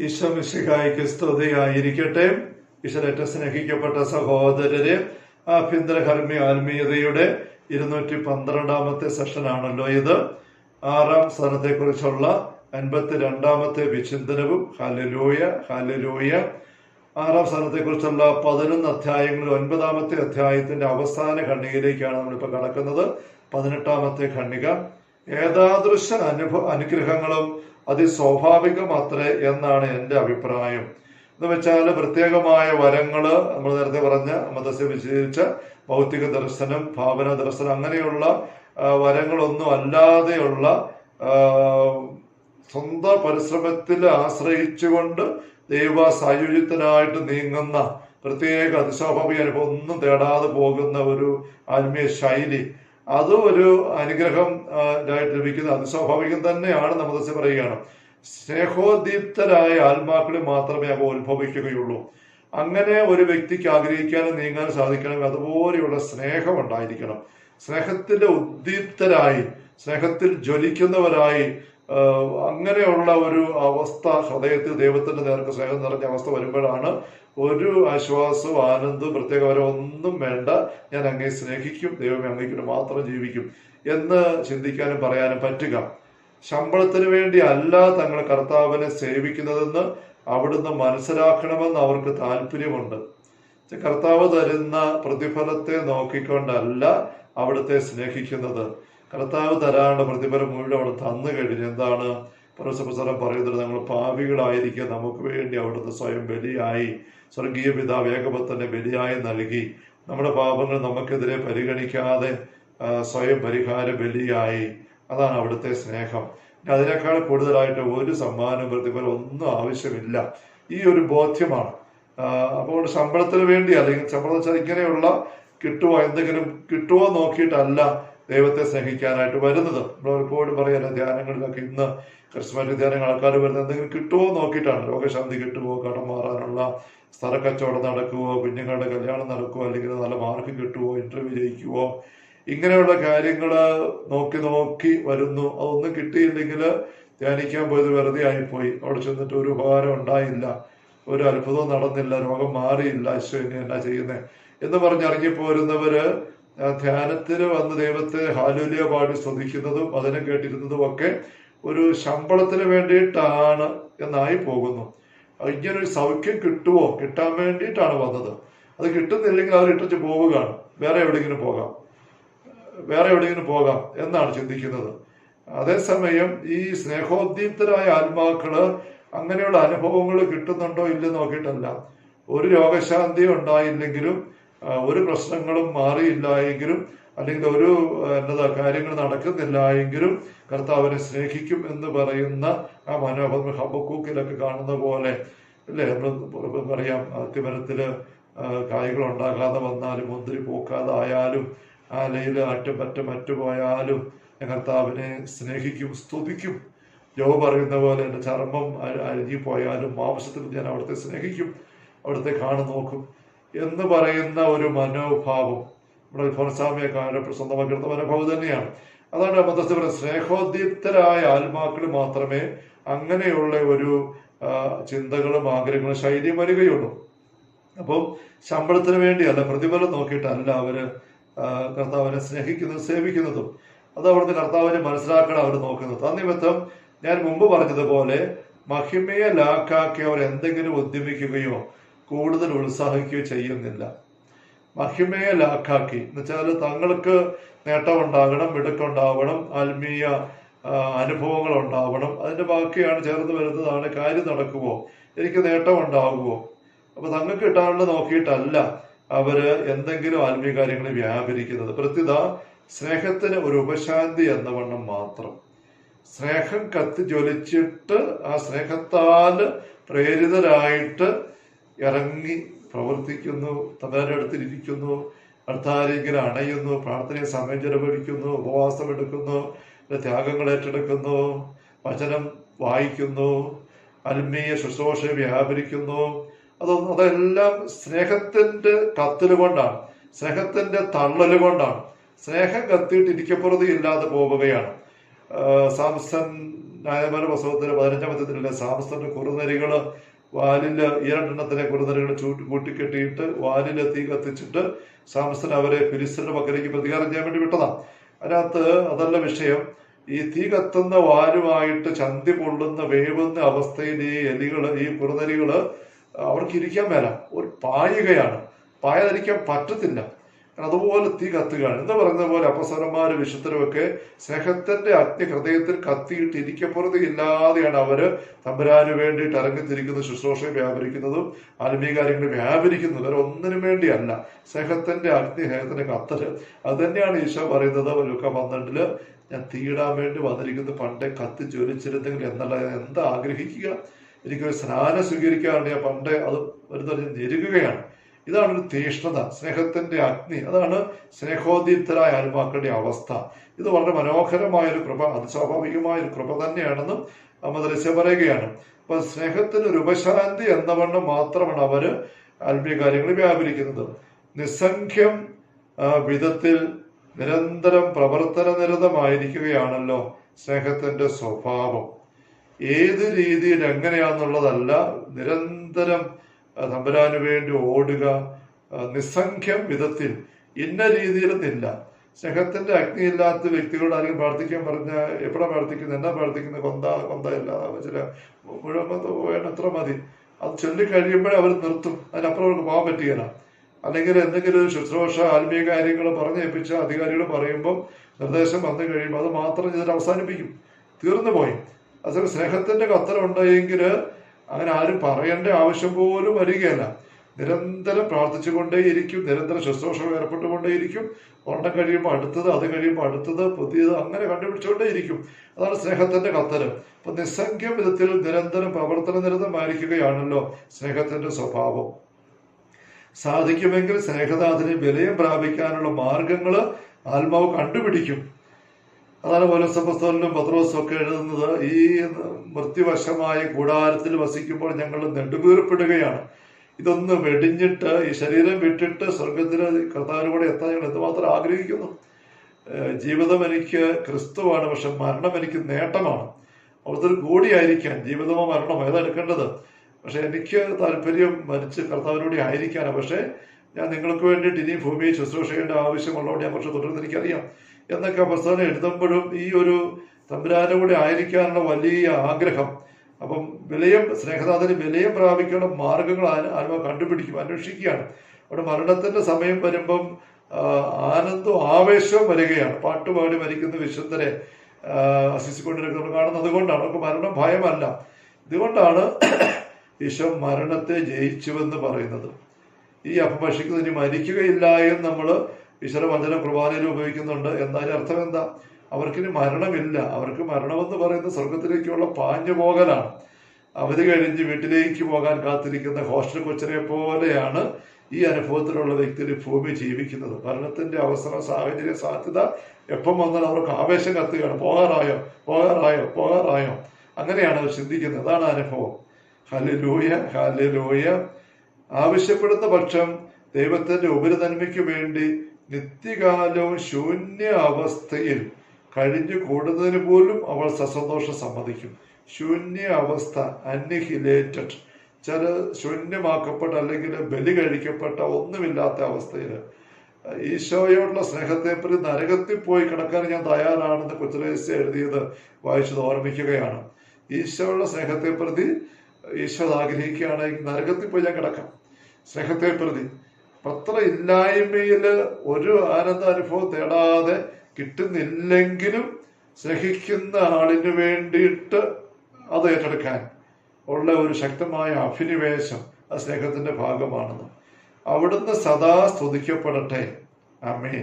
ഈശോ മിശിഹായിക്ക് സ്തുതിയായിരിക്കട്ടെ ഈശ്വരറ്റ സ്നേഹിക്കപ്പെട്ട സഹോദരരെ ആഭ്യന്തര കർമ്മി ആത്മീയതയുടെ ഇരുന്നൂറ്റി പന്ത്രണ്ടാമത്തെ സെഷനാണല്ലോ ഇത്. ആറാം സ്ഥാനത്തെക്കുറിച്ചുള്ള അൻപത്തി രണ്ടാമത്തെ വിചിന്തനവും. ഹലലൂയ ഹലലൂയ ആറാം സ്ഥാനത്തെക്കുറിച്ചുള്ള പതിനൊന്ന് അധ്യായങ്ങളിൽ ഒൻപതാമത്തെ അധ്യായത്തിന്റെ അവസാന ഖണ്ഡികയിലേക്കാണ് നമ്മളിപ്പോൾ കടക്കുന്നത്. പതിനെട്ടാമത്തെ ഖണ്ഡിക. ഏതാദൃശ അനുഭ അനുഗ്രഹങ്ങളും അതിസ്വാഭാവികമത്രേ എന്നാണ് എന്റെ അഭിപ്രായം. എന്ന് വെച്ചാൽ പ്രത്യേകമായ വരങ്ങൾ നമ്മൾ നേരത്തെ പറഞ്ഞ മതസ്യ വിശദീകരിച്ച ഭൗതിക ദർശനം ഭാവന ദർശനം അങ്ങനെയുള്ള വരങ്ങളൊന്നും അല്ലാതെയുള്ള സ്വന്തം പരിശ്രമത്തിൽ ആശ്രയിച്ചുകൊണ്ട് ദൈവ സായുജ്യത്തിനായിട്ട് നീങ്ങുന്ന പ്രത്യേക അതിസ്വാഭാവിക അനുഭവം ഒന്നും തേടാതെ പോകുന്ന ഒരു ആത്മീയ ശൈലി. അതും ഒരു അനുഗ്രഹം ആ, ആയിട്ട് ലഭിക്കുന്ന. അതിസ്വാഭാവികം തന്നെയാണ് നമ്മദസ്യ പറയുകയാണ്. സ്നേഹോദീപ്തരായ ആത്മാക്കളിൽ മാത്രമേ അവ ഉത്ഭവിക്കുകയുള്ളൂ. അങ്ങനെ ഒരു വ്യക്തിക്ക് ആഗ്രഹിക്കാനും നീങ്ങാനും സാധിക്കണമെങ്കിൽ അതുപോലെയുള്ള സ്നേഹം ഉണ്ടായിരിക്കണം. സ്നേഹത്തിന്റെ ഉദ്ദീപ്തരായി സ്നേഹത്തിൽ ജ്വലിക്കുന്നവരായി അങ്ങനെയുള്ള ഒരു അവസ്ഥ ഹൃദയത്തിൽ ദൈവത്തിന്റെ നേർക്ക് സ്നേഹം നിറഞ്ഞ അവസ്ഥ വരുമ്പോഴാണ് ഒരു ആശ്വാസവും ആനന്ദവും പ്രത്യേകപരം ഒന്നും വേണ്ട. ഞാൻ അങ്ങേ സ്നേഹിക്കും ദൈവമേ അങ്ങേക്കിട്ട് മാത്രം ജീവിക്കും എന്ന് ചിന്തിക്കാനും പറയാനും പറ്റുക. ശമ്പളത്തിന് വേണ്ടി അല്ല തങ്ങൾ കർത്താവിനെ സേവിക്കുന്നതെന്ന് അവിടുന്ന് മനസ്സിലാക്കണമെന്ന് അവർക്ക് താല്പര്യമുണ്ട്. കർത്താവ് തരുന്ന പ്രതിഫലത്തെ നോക്കിക്കൊണ്ടല്ല അവിടുത്തെ സ്നേഹിക്കുന്നത്. കർത്താവ് തരാനുള്ള പ്രതിഫലം മുഴുവൻ അവിടെ തന്നു കഴിഞ്ഞു. എന്താണ് പരസ്പരം പറയുന്നത്? നമ്മൾ പാപികളായിരിക്കുക നമുക്ക് വേണ്ടി അവിടുന്ന് സ്വയം ബലിയായി സ്വർഗീയ പിതാവ് ഏകപത്തന്നെ ബലിയായി നൽകി. നമ്മുടെ പാപങ്ങൾ നമുക്കെതിരെ പരിഗണിക്കാതെ സ്വയം പരിഹാര ബലിയായി. അതാണ് അവിടുത്തെ സ്നേഹം. അതിനേക്കാൾ കൂടുതലായിട്ട് ഒരു സമ്മാനം പ്രതിഫലം ഒന്നും ആവശ്യമില്ല. ഈ ഒരു ബോധ്യമാണ്. അപ്പോൾ ശമ്പളത്തിന് വേണ്ടി അല്ലെങ്കിൽ ശമ്പളം വെച്ചാൽ ഇങ്ങനെയുള്ള കിട്ടുമോ എന്തെങ്കിലും കിട്ടുമോ നോക്കിയിട്ടല്ല ദൈവത്തെ സ്നേഹിക്കാനായിട്ട് വരുന്നത്. നമ്മൾ എപ്പോഴും പറയാം ധ്യാനങ്ങളിലൊക്കെ ഇന്ന് ക്രിസ്മസ് ധ്യാനങ്ങൾ ആൾക്കാർ വരുന്നത് എന്തെങ്കിലും കിട്ടുമോ നോക്കിയിട്ടാണ്. രോഗശാന്തി കിട്ടുമോ കടം മാറാനുള്ള സ്ഥലക്കച്ചവടം നടക്കുമോ കുഞ്ഞുങ്ങളുടെ കല്യാണം നടക്കുമോ അല്ലെങ്കിൽ നല്ല മാർക്ക് കിട്ടുമോ ഇന്റർവ്യൂ ജയിക്കുമോ ഇങ്ങനെയുള്ള കാര്യങ്ങൾ നോക്കി നോക്കി വരുന്നു. അതൊന്നും കിട്ടിയില്ലെങ്കിൽ ധ്യാനിക്കാൻ പോയത് വെറുതെ ആയിപ്പോയി. അവിടെ ചെന്നിട്ട് ഒരു ഉപകാരം ഉണ്ടായില്ല. ഒരു അത്ഭുതവും നടന്നില്ല. രോഗം മാറിയില്ല. ഈശോ ഇനി എന്നാ ചെയ്യുന്നത് എന്ന് പറഞ്ഞ് ഇറങ്ങിപ്പോരുന്നവര് ധ്യാനത്തിന് വന്ന് ദൈവത്തെ ഹാലുലിയ പാടി സ്തുതിക്കുന്നതും അതിനെ കേട്ടിരുന്നതും ഒക്കെ ഒരു ശമ്പളത്തിന് വേണ്ടിയിട്ടാണ് എന്നായി പോകുന്നു. ഇങ്ങനൊരു സൗഖ്യം കിട്ടുമോ കിട്ടാൻ വേണ്ടിയിട്ടാണ് വന്നത്. അത് കിട്ടുന്നില്ലെങ്കിൽ അവർ ഇട്ടിച്ച് പോവുകയാണ്. വേറെ എവിടെയെങ്കിലും പോകാം. വേറെ എവിടെയെങ്കിലും പോകാം എന്നാണ് ചിന്തിക്കുന്നത്. അതേസമയം ഈ സ്നേഹോദ്ദീപ്തരായ ആത്മാക്കൾ അങ്ങനെയുള്ള അനുഭവങ്ങൾ കിട്ടുന്നുണ്ടോ ഇല്ലെന്ന് നോക്കിയിട്ടല്ല. ഒരു രോഗശാന്തി ഉണ്ടായില്ലെങ്കിലും ഒരു പ്രശ്നങ്ങളും മാറിയില്ല എങ്കിലും അല്ലെങ്കിൽ ഒരു എന്താ കാര്യങ്ങൾ നടക്കുന്നില്ല എങ്കിലും കർത്താവിനെ സ്നേഹിക്കും എന്ന് പറയുന്ന ആ മനോഭാവം ഹബക്കൂക്കിലൊക്കെ കാണുന്ന പോലെ അല്ലേ? നമ്മൾ പറയാം തിമരത്തിൽ കായ്കൾ ഉണ്ടാകാതെ വന്നാലും മുന്തിരി പൂക്കാതെ ആയാലും ആ ലയിൽ അറ്റം മറ്റുപോയാലും ഞാൻ കർത്താവിനെ സ്നേഹിക്കും സ്തുതിക്കും. ജോ പറയുന്ന പോലെ എന്റെ ചർമ്മം അരിഞ്ഞു പോയാലും മാംസത്തിൽ ഞാൻ അവിടുത്തെ സ്നേഹിക്കും അവിടുത്തെ കാണു നോക്കും. എന്ന് പറയുന്ന ഒരു മനോഭാവം. നമ്മുടെ അൽഫോൻസ്വാമിയെ കാണുമ്പോൾ സ്വന്തമാക്കുന്ന മനോഭാവം തന്നെയാണ്. അതാണ് മതസ്ഥ പറയുന്നത്. സ്നേഹോദ്യുക്തരായ ആത്മാക്കൾ മാത്രമേ അങ്ങനെയുള്ള ഒരു ചിന്തകളും ആഗ്രഹങ്ങളും ശൈലിയും വരികയുള്ളൂ. അപ്പം ശമ്പളത്തിന് വേണ്ടിയല്ല പ്രതിഫലം നോക്കിയിട്ടല്ല അവർ കർത്താവിനെ സ്നേഹിക്കുന്നതും സേവിക്കുന്നതും. അത് അവിടുന്ന് കർത്താവിനെ മനസ്സിലാക്കണം അവർ നോക്കുന്നത്. തന്നിമിത്തം ഞാൻ മുമ്പ് പറഞ്ഞതുപോലെ മഹിമയെ ലാക്കാക്കി അവർ എന്തെങ്കിലും ഉദ്യമിക്കുകയോ കൂടുതൽ ഉത്സാഹിക്കുകയോ ചെയ്യുന്നില്ല. മഹിമയെ ലാക്കാക്കി എന്നുവെച്ചാൽ തങ്ങൾക്ക് നേട്ടം ഉണ്ടാകണം മിടുക്കുണ്ടാവണം ആത്മീയ അനുഭവങ്ങൾ ഉണ്ടാവണം അതിന്റെ ബാക്കിയാണ് ചേർന്ന് വരുന്നതാണ് കാര്യം നടക്കുമോ എനിക്ക് നേട്ടം ഉണ്ടാകുമോ അപ്പൊ തങ്ങൾക്ക് കിട്ടാനുള്ള നോക്കിയിട്ടല്ല അവർ എന്തെങ്കിലും ആത്മീയ കാര്യങ്ങൾ വ്യാപരിക്കുന്നത്. പ്രത്യുത സ്നേഹത്തിന് ഒരു ഉപശാന്തി എന്ന വണ്ണം മാത്രം. സ്നേഹം കത്തി ജ്വലിച്ചിട്ട് ആ സ്നേഹത്താൽ പ്രേരിതരായിട്ട് ഇറങ്ങി പ്രവർത്തിക്കുന്നു തമ്മിലെ അടുത്തിരിക്കുന്നു അടുത്താരെങ്കിലും അണയുന്നു പ്രാർത്ഥനയെ സമയം ചെലവഴിക്കുന്നു ഉപവാസം എടുക്കുന്നു ത്യാഗങ്ങൾ ഏറ്റെടുക്കുന്നു വചനം വായിക്കുന്നു ആത്മീയ ശുശ്രൂഷ വ്യാപരിക്കുന്നു. അതൊന്നും അതെല്ലാം സ്നേഹത്തിന്റെ കത്തൽ കൊണ്ടാണ് സ്നേഹത്തിന്റെ തള്ളൽ കൊണ്ടാണ്. സ്നേഹം കത്തിയിട്ട് ഇരിക്കപ്പുറതി ഇല്ലാതെ പോവുകയാണ് സാംസൺ ന്യായമായ പുസ്തകത്തിന്റെ പതിനഞ്ചാം അധ്യായത്തിലെ സാംസന്റെ കുറുനരികൾ വാലിൽ ഈ രണ്ടെണ്ണത്തിനെ കുറുനരികൾ ചൂട്ടി കൂട്ടിക്കെട്ടിയിട്ട് വാലിൽ തീ കത്തിച്ചിട്ട് സാംസൺ അവരെ ഫിലിസ്തീന്റെ പക്കലേക്ക് പ്രതികാരം ചെയ്യാൻ വേണ്ടി വിട്ടതാ. അതിനകത്ത് അതല്ല വിഷയം. ഈ തീ കത്തുന്ന വാലുമായിട്ട് ചന്തി പൊള്ളുന്ന വേവുന്ന അവസ്ഥയിൽ ഈ എലികൾ ഈ കുറുനരികൾ അവർക്ക് ഇരിക്കാൻ മേല. ഒരു പായുകയാണ്. പായ ധരിക്കാൻ പറ്റത്തില്ല. അതുപോലെ തീ കത്തുകയാണ്. എന്ന് പറയുന്ന പോലെ അപ്പസരന്മാരും വിശുദ്ധരുമൊക്കെ സ്നേഹത്തിന്റെ അഗ്നി ഹൃദയത്തിൽ കത്തിയിട്ട് ഇരിക്കപ്പുറത്ത് ഇല്ലാതെയാണ് അവർ തമ്പുരാന് വേണ്ടിയിട്ട് ഇറങ്ങിത്തിരിക്കുന്ന ശുശ്രൂഷയെ വ്യാപരിക്കുന്നതും ആത്മീയ കാര്യങ്ങൾ വ്യാപരിക്കുന്നതും. അവർ ഒന്നിനു വേണ്ടിയല്ല. സ്നേഹത്തിന്റെ അഗ്നി സ്നേഹത്തിന്റെ കത്തൽ. അത് തന്നെയാണ് ഈശോ പറയുന്നത് ലുക്ക പന്ത്രണ്ടിൽ ഞാൻ തീയിടാൻ വേണ്ടി വന്നിരിക്കുന്നത് പണ്ടേ കത്തി ജ്വലിച്ചിരുന്നെങ്കിൽ എന്നുള്ള എന്താ ആഗ്രഹിക്കുക എനിക്കൊരു സ്നാനം സ്വീകരിക്കാറുണ്ട് ഞാൻ പണ്ടേ അത് ഒരു തരം ഞെരുകുകയാണ്. ഇതാണ് ഒരു തീഷ്ണത സ്നേഹത്തിന്റെ അഗ്നി. അതാണ് സ്നേഹോദീപ്തരായ ആത്മാക്കളുടെ അവസ്ഥ. ഇത് വളരെ മനോഹരമായ ഒരു കൃപ അത് സ്വാഭാവികമായ ഒരു കൃപ തന്നെയാണെന്നും മദ്രസ പറയുകയാണ്. അപ്പൊ സ്നേഹത്തിന് ഒരു ഉപശാന്തി എന്നവണ്ണം മാത്രമാണ് അവർ ആത്മീയ കാര്യങ്ങൾ വ്യാപരിക്കുന്നത്. നിസ്സംഖ്യം വിധത്തിൽ നിരന്തരം പ്രവർത്തന നിരതമായിരിക്കുകയാണല്ലോ സ്നേഹത്തിന്റെ സ്വഭാവം. ഏത് രീതിയിൽ എങ്ങനെയാണെന്നുള്ളതല്ല നിരന്തരം തമ്പുരാന് വേണ്ടി ഓടുക നിസ്സംഖ്യം വിധത്തിൽ ഇന്ന രീതിയിലൊന്നില്ല സ്നേഹത്തിന്റെ അഗ്നിയില്ലാത്ത വ്യക്തികളോട് ആരെങ്കിലും പ്രാർത്ഥിക്കാൻ പറഞ്ഞ എപ്പോഴാണ് പ്രാർത്ഥിക്കുന്നത് എന്നാ പ്രാർത്ഥിക്കുന്നത്? കൊന്ത കൊന്ത അല്ല ചില മുഴുവൻ വേണ്ടത്ര മതി. അത് ചൊല്ലിക്കഴിയുമ്പോഴേ അവർ നിർത്തും. അതിനപ്പുറം അവർക്ക് പോകാൻ പറ്റുകയില്ല. അല്ലെങ്കിൽ എന്തെങ്കിലും ശുശ്രൂഷ ആത്മീയ കാര്യങ്ങൾ പറഞ്ഞേൽപ്പിച്ച അധികാരികൾ പറയുമ്പോൾ നിർദ്ദേശം വന്നു കഴിയുമ്പോൾ അത് മാത്രം ചെയ്തിട്ട് അവസാനിപ്പിക്കും. തീർന്നു പോയി അതൊരു സ്നേഹത്തിന്റെ കത്തലുണ്ടെങ്കിൽ അങ്ങനെ ആരും പറയേണ്ട ആവശ്യം പോലും വരികയല്ല. നിരന്തരം പ്രാർത്ഥിച്ചുകൊണ്ടേയിരിക്കും നിരന്തരം ശുശ്രൂഷ ഏർപ്പെട്ടുകൊണ്ടേയിരിക്കും. ഒരെണ്ണം കഴിയുമ്പോൾ അടുത്തത് അത് കഴിയുമ്പോൾ അടുത്തത് പുതിയത് അങ്ങനെ കണ്ടുപിടിച്ചുകൊണ്ടേയിരിക്കും. അതാണ് സ്നേഹത്തിന്റെ കത്തൽ. അപ്പൊ നിസ്സംഖ്യ വിധത്തിൽ നിരന്തരം പ്രവർത്തന നിരതമായിരിക്കുകയാണല്ലോ സ്നേഹത്തിന്റെ സ്വഭാവം. സാധിക്കുമെങ്കിൽ സ്നേഹനാഥന് വിലയം പ്രാപിക്കാനുള്ള മാർഗങ്ങൾ ആത്മാവ് കണ്ടുപിടിക്കും. അതാണ് പൗലോസപ്പസ്തോലിനും പത്രോസും ഒക്കെ എഴുതുന്നത്. ഈ മൃത്യുവശമായ കൂടാരത്തിൽ വസിക്കുമ്പോൾ ഞങ്ങൾ നെടുവീർപ്പെടുകയാണ്. ഇതൊന്ന് വെടിഞ്ഞിട്ട് ഈ ശരീരം വിട്ടിട്ട് സ്വർഗത്തിന് കർത്താവിനോട് എത്താൻ ഞങ്ങൾ എന്തുമാത്രം ആഗ്രഹിക്കുന്നു? ജീവിതം എനിക്ക് ക്രിസ്തുവാണ് പക്ഷെ മരണം എനിക്ക് നേട്ടമാണ്. അവിടുത്തെ കൂടിയായിരിക്കാൻ ജീവിതമോ മരണമോ ഏതാ എടുക്കേണ്ടത്? പക്ഷെ എനിക്ക് താല്പര്യം മരിച്ച് കർത്താവിനോട് ആയിരിക്കാനാണ്. പക്ഷേ ഞാൻ നിങ്ങൾക്ക് വേണ്ടിയിട്ട് ഇനിയും ഭൂമിയിൽ ശുശ്രൂഷ ആവശ്യമുള്ളതുകൊണ്ട് ഞാൻ കുറച്ച് തുടർന്ന് എനിക്കറിയാം. എന്നൊക്കെ പ്രസ്ഥാനം എഴുതുമ്പോഴും ഈ ഒരു തമ്പുരാനും കൂടി ആയിരിക്കാനുള്ള വലിയ ആഗ്രഹം. അപ്പം വിലയം സ്നേഹനാഥന് വിലയം പ്രാപിക്കാനുള്ള മാർഗങ്ങൾ ആ- കണ്ടുപിടിക്കും അന്വേഷിക്കുകയാണ്. അവിടെ മരണത്തിന്റെ സമയം വരുമ്പം ആനന്ദവും ആവേശവും വരികയാണ്. പാട്ടുപാടി മരിക്കുന്ന വിശുദ്ധരെ അസിച്ചുകൊണ്ടിരിക്കുന്നത് നമ്മൾ കാണുന്നത് അതുകൊണ്ടാണ്. അവർക്ക് മരണം ഭയമല്ല. ഇതുകൊണ്ടാണ് ഈശോ മരണത്തെ ജയിച്ചുവെന്ന് പറയുന്നത്. ഈ അപഭക്ഷിക്കുന്നത് ഇനി മരിക്കുകയില്ല എന്ന് നമ്മൾ ഈശ്വര വചന കുർബാനയിൽ ഉപയോഗിക്കുന്നുണ്ട്. എന്നതിന് അർത്ഥം എന്താ? അവർക്കിനി മരണമില്ല. അവർക്ക് മരണമെന്ന് പറയുന്ന സ്വർഗത്തിലേക്കുള്ള പാഞ്ഞു പോകലാണ് അവധി കഴിഞ്ഞ് വീട്ടിലേക്ക് പോകാൻ കാത്തിരിക്കുന്ന ഹോസ്റ്റൽ കൊച്ചിനെ പോലെയാണ് ഈ അനുഭവത്തിലുള്ള വ്യക്തി ഈ ഭൂമി ജീവിക്കുന്നത്. മരണത്തിന്റെ അവസരം സാഹചര്യ സാധ്യത എപ്പം വന്നാൽ അവർക്ക് ആവേശം കത്തുകയാണ്. പോകാറായോ? പോകാറായോ? പോകാറായോ? അങ്ങനെയാണ് അവർ ചിന്തിക്കുന്നത്. അതാണ് അനുഭവം. ഹലിലൂയ ഹലിലൂയ ആവശ്യപ്പെടുന്ന പക്ഷം ദൈവത്തിന്റെ ഉപരിതന്മയ്ക്ക് വേണ്ടി നിത്യകാലവും ശൂന്യ അവസ്ഥയിൽ കഴിഞ്ഞു കൂടുന്നതിന് പോലും അവൾ സസന്തോഷം സമ്മതിക്കും. ശൂന്യ അവസ്ഥ അന്നിഹിലേറ്റഡ് ചില ശൂന്യമാക്കപ്പെട്ട അല്ലെങ്കിൽ ബലി കഴിക്കപ്പെട്ട ഒന്നുമില്ലാത്ത അവസ്ഥയിൽ. ഈശോയോടുള്ള സ്നേഹത്തെപ്പറ്റി നരകത്തിൽ പോയി കിടക്കാൻ ഞാൻ തയ്യാറാണെന്ന് കൊച്ചുലേസ്യ എഴുതിയത് വായിച്ചത് ഓർമ്മിക്കുകയാണ്. ഈശോയുള്ള സ്നേഹത്തെ പ്രതി ഈശോ ആഗ്രഹിക്കുകയാണെങ്കിൽ നരകത്തിൽ പോയി ഞാൻ കിടക്കാം. സ്നേഹത്തെ പ്രതി പത്ര ഇല്ലായ്മയിൽ ഒരു ആനന്ദ അനുഭവം തേടാതെ കിട്ടുന്നില്ലെങ്കിലും സഹിക്കുന്ന ആളിന് വേണ്ടിയിട്ട് അത് ഏറ്റെടുക്കാൻ ഉള്ള ഒരു ശക്തമായ അഭിനിവേശം ആ സ്നേഹത്തിന്റെ ഭാഗമാണെന്ന്. അവിടുന്ന് സദാ സ്തുതിക്കപ്പെടട്ടെ. അമ്മേ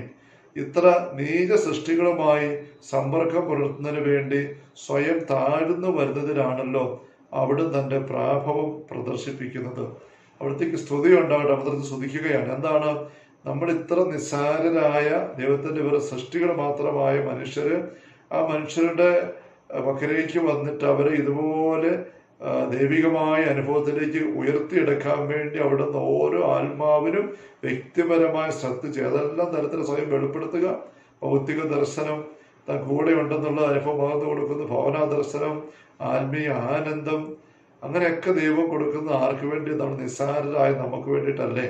ഇത്ര നീച സൃഷ്ടികളുമായി സമ്പർക്കം പുലർത്തുന്നതിന് വേണ്ടി സ്വയം താഴ്ന്നു വരുന്നതിനാണല്ലോ അവിടുന്ന് തന്റെ പ്രാഭവം പ്രദർശിപ്പിക്കുന്നത്. അവിടത്തേക്ക് സ്തുതി ഉണ്ടാകട്ടെ അവിടുത്തെ സ്തുതിക്കുകയാണ്. എന്താണ്? നമ്മൾ ഇത്ര നിസ്സാരരായ ദൈവത്തിന്റെ വേറെ സൃഷ്ടികൾ മാത്രമായ മനുഷ്യര് ആ മനുഷ്യരുടെ പക്കലേക്ക് വന്നിട്ട് അവരെ ഇതുപോലെ ദൈവികമായ അനുഭവത്തിലേക്ക് ഉയർത്തിയെടുക്കാൻ വേണ്ടി അവിടുന്ന് ഓരോ ആത്മാവിനും വ്യക്തിപരമായ ശ്രദ്ധ ചെയ്യുക അതെല്ലാം തരത്തിൽ സ്വയം വെളിപ്പെടുത്തുക. ഭൗതിക ദർശനം താൻ കൂടെ ഉണ്ടെന്നുള്ള അനുഭവം പകർന്നു കൊടുക്കുന്നു. ഭവന ദർശനം ആത്മീയ ആനന്ദം അങ്ങനെയൊക്കെ ദൈവം കൊടുക്കുന്ന ആർക്ക് നമ്മൾ നിസ്സാരരായ നമുക്ക് വേണ്ടിയിട്ടല്ലേ?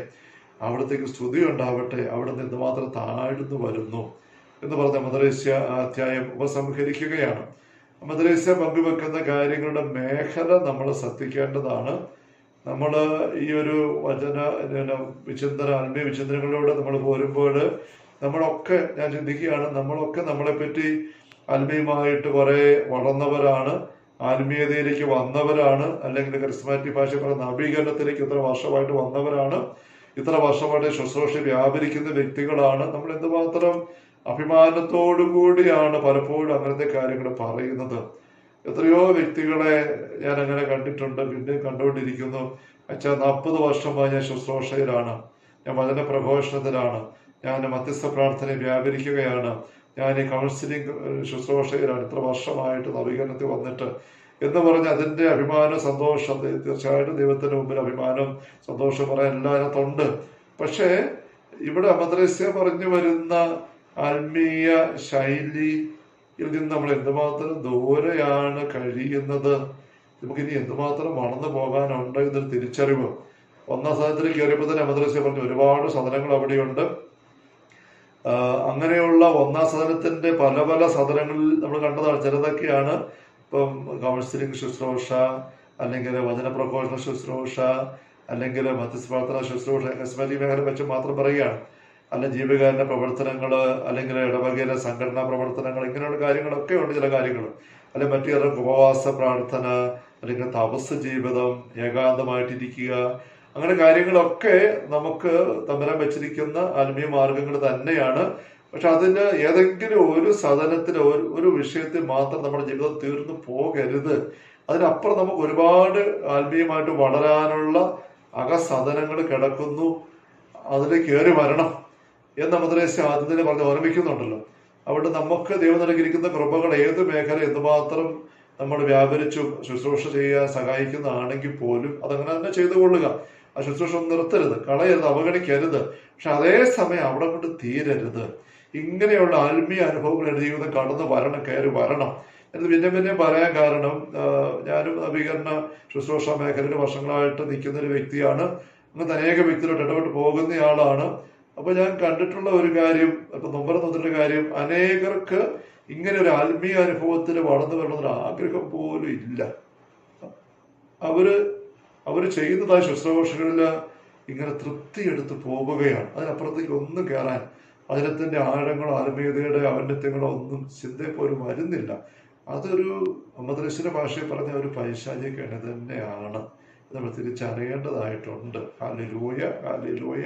അവിടത്തേക്ക് സ്തുതി ഉണ്ടാവട്ടെ. അവിടെ നിന്ന് മാത്രം താഴ്ന്നു വരുന്നു എന്ന് പറഞ്ഞ മദ്രേസ്യ അധ്യായം ഉപസംഹരിക്കുകയാണ്. മദ്രേസ്യ പങ്കുവെക്കുന്ന കാര്യങ്ങളുടെ മേഖല നമ്മൾ ശ്രദ്ധിക്കേണ്ടതാണ്. നമ്മൾ ഈ ഒരു വചന വിചിന്തന ആത്മീയ വിചിന്തനങ്ങളിലൂടെ നമ്മൾ പോരുമ്പോൾ നമ്മളൊക്കെ ഞാൻ ചിന്തിക്കുകയാണ് നമ്മളൊക്കെ നമ്മളെപ്പറ്റി ആത്മീയമായിട്ട് കുറെ വളർന്നവരാണ്. ആത്മീയതയിലേക്ക് വന്നവരാണ് അല്ലെങ്കിൽ കരിസ്മാറ്റിക് ഭാഷ പറയുന്ന നവീകരണത്തിലേക്ക് ഇത്ര വർഷമായിട്ട് വന്നവരാണ് ഇത്ര വർഷമായിട്ട് ശുശ്രൂഷ വ്യാപരിക്കുന്ന വ്യക്തികളാണ്. നമ്മൾ എന്തുമാത്രം അഭിമാനത്തോടു കൂടിയാണ് പലപ്പോഴും അങ്ങനത്തെ കാര്യങ്ങൾ പറയുന്നത്. എത്രയോ വ്യക്തികളെ ഞാൻ അങ്ങനെ കണ്ടിട്ടുണ്ട് പിന്നെ കണ്ടുകൊണ്ടിരിക്കുന്നു. അച്ഛാ നാൽപ്പത് വർഷമായി ഞാൻ ശുശ്രൂഷയിലാണ്. ഞാൻ വചന പ്രഘോഷണത്തിലാണ് ഞാൻ മധ്യസ്ഥ പ്രാർത്ഥന വ്യാപരിക്കുകയാണ്. ഞാൻ ഈ കൗൺസിലിംഗ് ശുശ്രൂഷയിൽ അടുത്ത വർഷമായിട്ട് നവീകരണത്തിൽ വന്നിട്ട് എന്ന് പറഞ്ഞ് അതിന്റെ അഭിമാനം സന്തോഷം തീർച്ചയായിട്ടും ദൈവത്തിന് മുമ്പിൽ അഭിമാനം സന്തോഷം പറയാൻ എല്ലാത്തിനകത്തുണ്ട്. പക്ഷേ ഇവിടെ അമദ്രസ്യ പറഞ്ഞു വരുന്ന ആത്മീയ ശൈലിയിൽ നിന്ന് നമ്മൾ എന്തുമാത്രം ദൂരെയാണ് കഴിയുന്നത് നമുക്കിനി എന്തുമാത്രം വളർന്നു പോകാനുണ്ട് എന്നൊരു തിരിച്ചറിവ്. ഒന്നാം സദനത്തിൽ കയറിയപ്പോൾ തന്നെ അമദ്രസ്യ പറഞ്ഞു ഒരുപാട് സാധനങ്ങൾ അവിടെയുണ്ട്. അങ്ങനെയുള്ള ഒന്നാം സദനത്തിന്റെ പല പല സദനങ്ങളിൽ നമ്മൾ കണ്ടതാണ്. ചിലതൊക്കെയാണ് ഇപ്പം കൗൺസിലിംഗ് ശുശ്രൂഷ അല്ലെങ്കിൽ വചന പ്രഘോഷണ ശുശ്രൂഷ അല്ലെങ്കിൽ മധ്യസ്ഥാർത്ഥന ശുശ്രൂഷ എസ്മലി മേഖല വെച്ച് മാത്രം പറയുകയാണ്. അല്ല ജീവകാരുണ്യ പ്രവർത്തനങ്ങൾ അല്ലെങ്കിൽ ഇടവകയിലെ സംഘടനാ പ്രവർത്തനങ്ങൾ ഇങ്ങനെയുള്ള കാര്യങ്ങളൊക്കെ ഉണ്ട് ചില കാര്യങ്ങൾ അല്ലെ മറ്റു ഉപവാസ പ്രാർത്ഥന അല്ലെങ്കിൽ തപസ് ജീവിതം ഏകാന്തമായിട്ടിരിക്കുക അങ്ങനെ കാര്യങ്ങളൊക്കെ നമുക്ക് തമ്പരാൻ വെച്ചിരിക്കുന്ന ആത്മീയ മാർഗങ്ങൾ തന്നെയാണ്. പക്ഷെ അതിന് ഏതെങ്കിലും ഒരു സദനത്തിൽ ഒരു ഒരു വിഷയത്തിൽ മാത്രം നമ്മുടെ ജീവിതം തീർന്നു പോകരുത്. അതിനപ്പുറം നമുക്ക് ഒരുപാട് ആത്മീയമായിട്ട് വളരാനുള്ള അകസദനങ്ങൾ കിടക്കുന്നു. അതിലേക്ക് കയറി വരണം എന്ന് മദ്രേശ ആദ്യം തന്നെ പറഞ്ഞ് ഓർമ്മിക്കുന്നുണ്ടല്ലോ. അവിടെ നമുക്ക് ദൈവം നൽകിയിരിക്കുന്ന കൃപകൾ ഏത് മേഖല എന്തുമാത്രം നമ്മൾ വ്യാപരിച്ചു ശുശ്രൂഷ ചെയ്യാൻ സഹായിക്കുന്നതാണെങ്കിൽ പോലും അതങ്ങനെ തന്നെ ചെയ്തു കൊള്ളുക ആ ശുശ്രൂഷ നിർത്തരുത്. കളയരുത് അവഗണിക്കരുത്. പക്ഷെ അതേസമയം അവിടെ കൊണ്ട് തീരരുത്. ഇങ്ങനെയുള്ള ആത്മീയ അനുഭവങ്ങൾ എന്റെ ജീവിതം കടന്നു വരണം കയറി വരണം. എന്ന് പിന്നെ പിന്നെ പറയാൻ കാരണം ഞാനും നവീകരണ ശുശ്രൂഷ മേഖലയിൽ വർഷങ്ങളായിട്ട് നിൽക്കുന്ന ഒരു വ്യക്തിയാണ്. അങ്ങനത്തെ അനേക വ്യക്തികളോട് ഇടപെട്ട് പോകുന്നയാളാണ് അപ്പൊ ഞാൻ കണ്ടിട്ടുള്ള ഒരു കാര്യം ഇപ്പൊ നൊമ്പരം തന്നിട്ടുള്ള കാര്യം അനേകർക്ക് ഇങ്ങനെ ഒരു ആത്മീയ അനുഭവത്തിൽ വളർന്നു വരണമെന്നൊരു ആഗ്രഹം പോലും ഇല്ല. അവർ അവർ ആ ശുശ്രൂഷകളിൽ ഇങ്ങനെ തൃപ്തി എടുത്ത് പോവുകയാണ് അതിനപ്പുറത്തേക്ക് ഒന്നും കയറാൻ അതിനത്തിന്റെ ആഴങ്ങളോ ആത്മീയതയുടെ ഔന്നത്യങ്ങളോ ഒന്നും ചിന്തയെ പോലും വരുന്നില്ല. അതൊരു മദ്രസിന്റെ ഭാഷയിൽ പറഞ്ഞ ഒരു പൈശാചിക തന്നെയാണ്. നമ്മൾ തിരിച്ചറിയേണ്ടതായിട്ടുണ്ട്. കാലിലൂയ ഹാലിലൂയ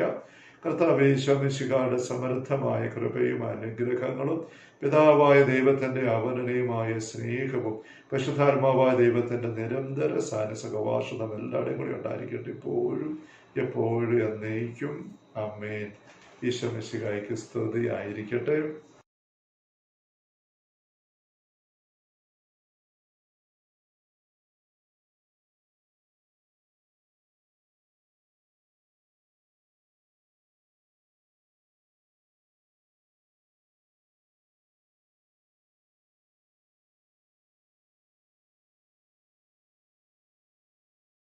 കർത്താവേ ശമിശികാട് സമൃദ്ധമായ കൃപയും അനുഗ്രഹങ്ങളും പിതാവായ ദൈവത്തിന്റെ അവനനയുമായ സ്നേഹവും പരിശുദ്ധാത്മാവായ ദൈവത്തിന്റെ നിരന്തര സാനസകവാഷതം എല്ലാവരും കൂടി ഉണ്ടായിരിക്കട്ടെ. ഇപ്പോഴും എപ്പോഴും എന്നേക്കും. അമ്മേൻ ഈശോമിശികായ്ക്ക് സ്തുതി ആയിരിക്കട്ടെ